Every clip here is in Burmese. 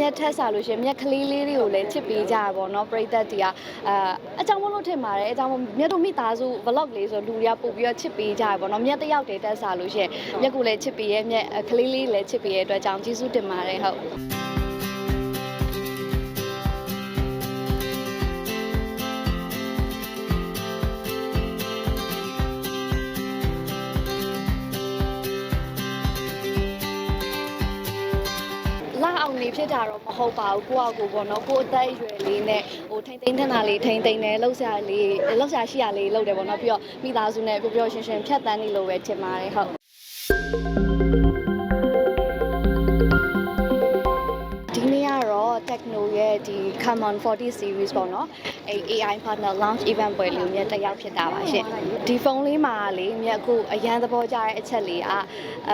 မြက်ထက်စားလို့ရှင်မြက်ကလေးလေးတွေကိုလည်းချစ်ပေးကြတာပေါ့နော်ပရိသတ်တွေကအဲအကြောင်းမလို့ထင်ပါတယ်အကြောင်းမြက်တို့မိသားစု vlog လေးဆိုလူတွေကပို့ပြီးတော့ချစ်ပေးကြတာပေါ့နော်မြက်တယောက်တည်းတက်စားလို့ရှင်မြက်ကိုလည်းချစ်ပေးရဲမြက်ကလေးလေးလည်းချစ်ပေးရဲအတွက်ကြောင့်ကျေးဇူးတင်ပါတယ်ဟုတ် ဖြစ်တာတော့မဟုတ်ပါဘူးကိုယ့်အကိုပေါ့နော်ကိုယ့်အသက်အရွယ်လေးနဲ့ဟိုထိမ့်သိမ်းထန်တာလေးထိမ့်သိမ်းတယ်လှုပ်ရှားလေးလှုပ်ရှားရှိရလေးလှုပ်တယ်ပေါ့နော်ပြီးတော့မိသားစုနဲ့ပျော်ပျော်ရွှင်ရွှင်ဖြတ်တန်းနေလို့ပဲထင်ပါတယ်ဟုတ် ရဲ့ဒီ Common 40 series ပေါ့နော်အဲ AI partner launch event ပွဲလေးမြတ်တက်ရောက်ဖြစ်တာပါရှင်ဒီဖုန်းလေးမှာလေမြတ်အခုအရန်သဘောကျတဲ့အချက်လေးက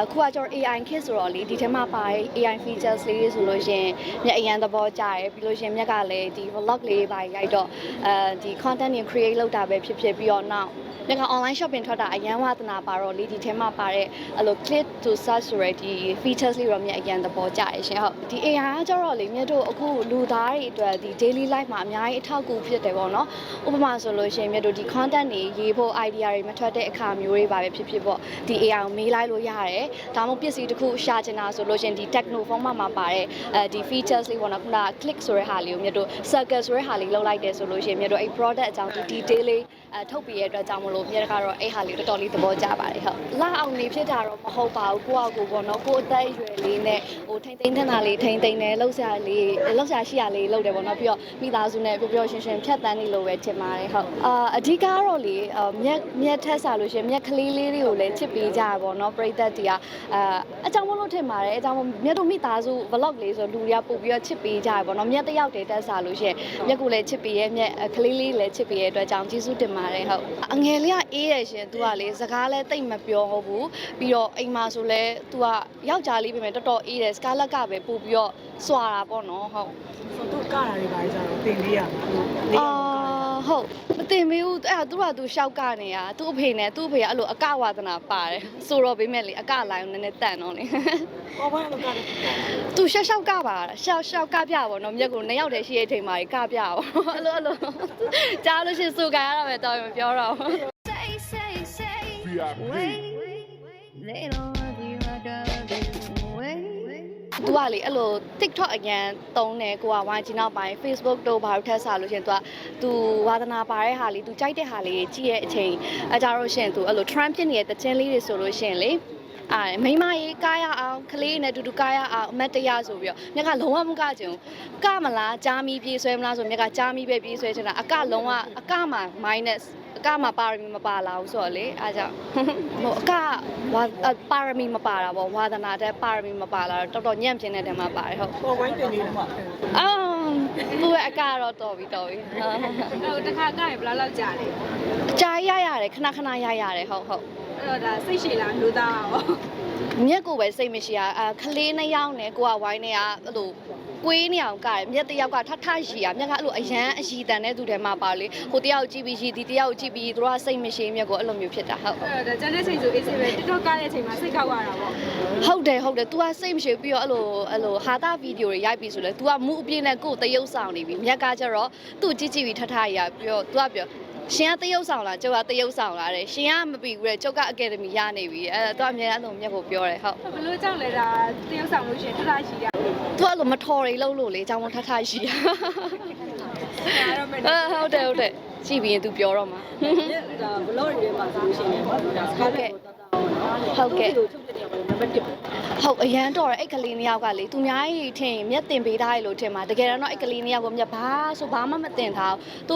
အခုကကျွန်တော် AI kit ဆိုတော့လေဒီထဲမှာပါတဲ့ AI features လေးတွေဆိုလို့ရှရင်မြတ်အရန်သဘောကျတယ်ပြီးလို့ရှရင်မြတ်ကလည်းဒီ vlog လေးပါရိုက်တော့အဲဒီ content တွေ create လုပ်တာပဲဖြစ်ဖြစ်ပြီးတော့နောက် မြတ်က online shopping ထွက်တာအရန်ဝါသနာပါတော့လေဒီထဲမှာပါတဲ့အဲ့လို click to search ဆိုရယ်ဒီ features လေးတော့မြတ်အရန်သဘောကျတယ်ရှင်ဟုတ်ဒီ AI ကကျတော့လေမြတ်တို့အခုလူသားတွေအတွက်ဒီ daily life မှာအများကြီးအထောက်အကူဖြစ်တယ်ပေါ့နော်ဥပမာဆိုလို့ရှရင်မြတ်တို့ဒီ content တွေရေးဖို့ idea တွေမထွက်တဲ့အခါမျိုးတွေပါပဲဖြစ်ဖြစ်ပေါ့ဒီ AI ကိုမေးလိုက်လို့ရတယ်ဒါမှမဟုတ်ပစ္စည်းတစ်ခုရှာချင်တာဆိုလို့ရှရင်ဒီ techno form မှာမှာပါတဲ့အဲဒီ features လေးပေါ့နော်ခုနက click ဆိုတဲ့ဟာလေးကိုမြတ်တို့ circle ဆိုတဲ့ဟာလေးလောက်လိုက်တယ်ဆိုလို့ရှရင်မြတ်တို့အဲ့ product အကြောင်းဒီ detail လေးအဲထုတ်ပြရတဲ့အတွက်ကြောင့်မလို့မြတ်ကတော့အဲ့ဟာလေးတော်တော်လေးသဘောကျပါတယ်ဟုတ်လာအောင်နေဖြစ်တာတော့မဟုတ်ပါဘူးကိုယ့်အကိုပေါ့နော်ကိုယ့်အသက်အရွယ်လေးနဲ့ဟိုထိမ့်သိမ်းထန်တာလေးထိမ့်သိမ်းတယ်လှုပ်ရှားလေးလှုပ်ရှားရှိရလေးလှုပ်တယ်ပေါ့နော်ပြီးတော့မိသားစုနဲ့ပျော်ပျော်ရွှင်ရွှင်ဖြတ်တန်းနေလို့ပဲထင်ပါတယ်ဟုတ်အာအဓိကကတော့လေအာမြက်မြက်ထက်စားလို့ရှရင်မြက်ကလေးလေးတွေကိုလည်းချစ်ပေးကြရပါတော့နော်ပရိသတ်တွေကအာအကြောင်းမလို့ထင်ပါတယ်အကြောင်းမမြက်တို့မိသားစု vlog လေးဆိုလူတွေကပို့ပြီးတော့ချစ်ပေးကြရပါတော့နော်မြက်တစ်ယောက်တည်းတက်စားလို့ရှရင်မြက်ကိုလည်းချစ်ပေးရဲ့မြက်ကလေးလေးလည်းချစ်ပေးရဲ့အတွက်ကြောင့်ကျေးဇူးတင်ပါတယ်ဟုတ်အငယ်လေးကအေးရရှင်သူကလေစကားလည်းတိတ်မပြောဘူးပြီးတော့အိမ်မှာဆိုလဲသူကယောက်ျားလေးပဲမယ်တော်တော်အေးတယ်စကားလက်ကပဲပို့ပြီးတော့စွာတာပေါ့နော်ဟုတ်ဆိုတော့ကတာတွေပါကြတော့တင်လေးရမှာလေးရအာမှာဟုတ်မတင်မေးဘူးအဲ့ဒါသူကသူရှောက်ကနေရသူ့အဖေနဲ့သူ့အဖေကအဲ့လိုအကဝါဒနာပါတယ်ဆိုတော့ဘေးမဲ့လေအကလိုင်းနည်းနည်းတန်တော့လေပေါ်ပါတော့ကတာသူရှောက်ရှောက်ကပါရှောက်ရှောက်ကပြပါတော့မြက်ကိုနှစ်ယောက်တည်းရှိတဲ့အချိန်မှာကပြပါအဲ့လိုအဲ့လိုကြားလို့ရှိရင်စူကြရတာပဲတော်ရင်မပြောတော့ဘူး Say, say, say, wait. They don't want you like I do. Wait. သူကလေအဲ့လို TikTok အရင်တုံးတယ်ကိုကဝိုင်းချင်းနောက်ပိုင်း Facebook တို့ဘာလို့ထက်စားလို့ရှရင်သူကသူဝါသနာပါတဲ့ဟာလေးသူကြိုက်တဲ့ဟာလေးကြည့်ရဲ့အချိန်အဲကြတော့ရှရင်သူအဲ့လို Trump ဖြစ်နေတဲ့တခြင်းလေးတွေဆိုလို့ရှရင်လေ အာမိမရေးကားရအောင်ကလေးနဲ့တူတူကားရအောင်အမတ်တရဆိုပြီးတော့မြက်ကလုံးဝမကချင်ဘူးကမလားကြားမီပြေးဆွဲမလားဆိုမြက်ကကြားမီပဲပြေးဆွဲချင်တာအကလုံးဝအကမှာ minus အကမှာပါရမီမပါလာဘူးဆိုတော့လေအားကြောင့်ဟိုအကဝါပါရမီမပါတာပေါ့ဝါသနာတဲ့ပါရမီမပါလာတော့တော်တော်ညံ့ပြင်းတဲ့တဲမှာပါတယ်ဟုတ်ပေါ်ဝိုင်းတင်လေးမှာအာ သူ့ရဲ့အကတော့တော်ပြီတော်ပြီဟာဟိုတခါကရင်ဘယ်လောက်လောက်ကြာလဲကြာရရတယ်ခဏခဏရရတယ်ဟုတ်ဟုတ်အဲ့တော့ဒါစိတ်ရှည်လားလူသားရောမြက်ကိုပဲစိတ်မရှိရအာခလေးနှစ်ယောက်နဲ့ကိုကဝိုင်းနေရအဲ့လို ကွေးနေအောင်ကတယ်မြက်တစ်ယောက်ကထထရီရမြက်ကအဲ့လိုအရန်အရီတန်တဲ့သူထဲမှာပါလေဟိုတစ်ယောက်ကြည့်ပြီးရီဒီတစ်ယောက်ကြည့်ပြီးသူတို့ကစိတ်မရှိမြက်ကိုအဲ့လိုမျိုးဖြစ်တာဟုတ် အဲ့တော့ဒါကျန်တဲ့ချိန်ဆိုအေးစေးပဲ TikTok ကတဲ့အချိန်မှာစိတ်ကောက်ရတာပေါ့ ဟုတ်တယ်ဟုတ်တယ် तू ကစိတ်မရှိဘူးပြီးတော့အဲ့လိုအဲ့လိုဟာတာဗီဒီယိုတွေရိုက်ပြီးဆိုလဲ तू ကမူအပြည့်နဲ့ကိုယ်တရုပ်ဆောင်နေပြီမြက်ကကျတော့သူ့ကြည့်ကြည့်ပြီးထထရပြီးတော့ तू ကပြော ရှင်ကတရုတ်ဆောင်လားကျုပ်ကတရုတ်ဆောင်လားတဲ့ရှင်ကမပြီးဘူးတဲ့ကျုပ်ကအကယ်ဒမီရနေပြီတဲ့အဲ့တော့အမြဲတမ်းအဲ့လိုမျက်ကိုပြောတယ်ဟုတ်ဘလို့ကြောင့်လဲဒါတရုတ်ဆောင်လို့ရှင်ထထရှိရသူကလိုမထော်ရီလှုပ်လို့လေအကြောင်းမထထရှိရအာဟုတ်တယ်ဟုတ်တယ်ကြည့်ပြီးရင် तू ပြောတော့မှာဒါဘလော့တွေမှာဆိုရှင်ဒါစကားတွေဟုတ်ကဲ့ဟုတ်အရန်တော်တယ်အဲ့ကလေးနှစ်ယောက်ကလေသူများကြီးထင်မျက်တင်ပေးထားရလို့ထင်မှာတကယ်တော့အဲ့ကလေးနှစ်ယောက်ကိုမျက်ဘာဆိုဘာမှမတင်ထားဘူးသူ